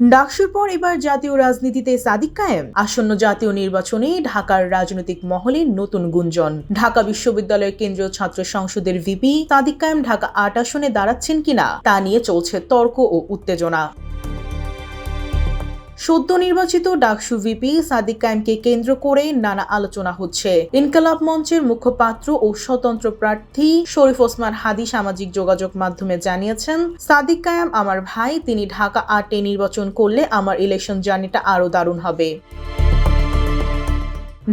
ডাকসুর পর এবার জাতীয় রাজনীতিতে সাদিক কায়েম। আসন্ন জাতীয় নির্বাচনে ঢাকার রাজনৈতিক মহলে নতুন গুঞ্জন। ঢাকা বিশ্ববিদ্যালয়ের কেন্দ্রীয় ছাত্র সংসদের ভিপি সাদিক কায়েম ঢাকা আট আসনে দাঁড়াচ্ছেন কিনা তা নিয়ে চলছে তর্ক ও উত্তেজনা। সদ্য নির্বাচিত ডাকসু ভিপি সাদিক কায়েমকে কেন্দ্র করে নানা আলোচনা হচ্ছে। ইনকালাব মঞ্চের মুখপাত্র ও স্বতন্ত্র প্রার্থী শরীফ ওসমান হাদি সামাজিক যোগাযোগ মাধ্যমে জানিয়েছেন, সাদিক কায়াম আমার ভাই, তিনি ঢাকা আটে নির্বাচন করলে আমার ইলেকশন জার্নিটা আরও দারুণ হবে।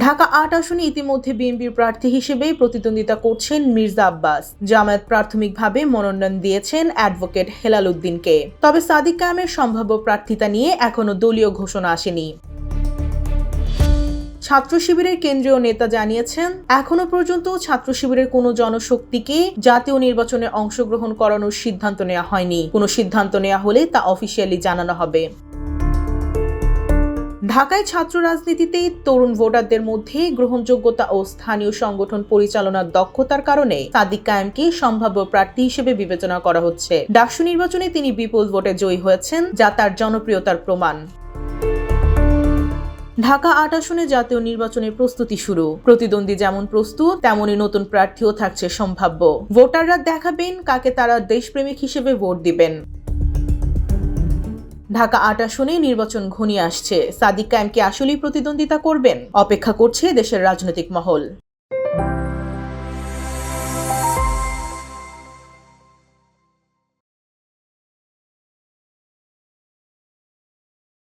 ঢাকা আট আসনে ইতিমধ্যে বিএনপির প্রার্থী হিসেবে প্রতিদ্বন্দ্বিতা করছেন মির্জা আব্বাস। জামায়াত প্রাথমিকভাবে মনোনয়ন দিয়েছেন অ্যাডভোকেট হেলাল উদ্দিনকে। তবে সাদিক কায়েমের সম্ভাব্য প্রার্থিতা নিয়ে এখনও দলীয় ঘোষণা আসেনি। ছাত্র শিবিরের কেন্দ্রীয় নেতা জানিয়েছেন, এখনও পর্যন্ত ছাত্র শিবিরের কোনো জনশক্তিকে জাতীয় নির্বাচনে অংশগ্রহণ করানোর সিদ্ধান্ত নেওয়া হয়নি। কোনো সিদ্ধান্ত নেওয়া হলে তা অফিসিয়ালি জানানো হবে। ঢাকায় ছাত্র রাজনীতিতে তরুণ ভোটারদের মধ্যে গ্রহণযোগ্যতা ও স্থানীয় সংগঠন পরিচালনার দক্ষতার কারণে সাদিক কায়েমকে সম্ভাব্য প্রার্থী হিসেবে বিবেচনা করা হচ্ছে। ডাকসু নির্বাচনে তিনি বিপুল ভোটে জয়ী হয়েছেন, যা তার জনপ্রিয়তার প্রমাণ। ঢাকা আট আসনে জাতীয় নির্বাচনের প্রস্তুতি শুরু। প্রতিদ্বন্দ্বী যেমন প্রস্তুত তেমনই নতুন প্রার্থীও থাকছে সম্ভাব্য। ভোটাররা দেখাবেন কাকে তারা দেশপ্রেমিক হিসেবে ভোট দিবেন। ঢাকা আট আসনে নির্বাচন ঘনিয়ে আসছে। সাদিক কায়েমকে আসলেই প্রতিদ্বন্দ্বিতা করবেন? অপেক্ষা করছে দেশের রাজনৈতিক মহল।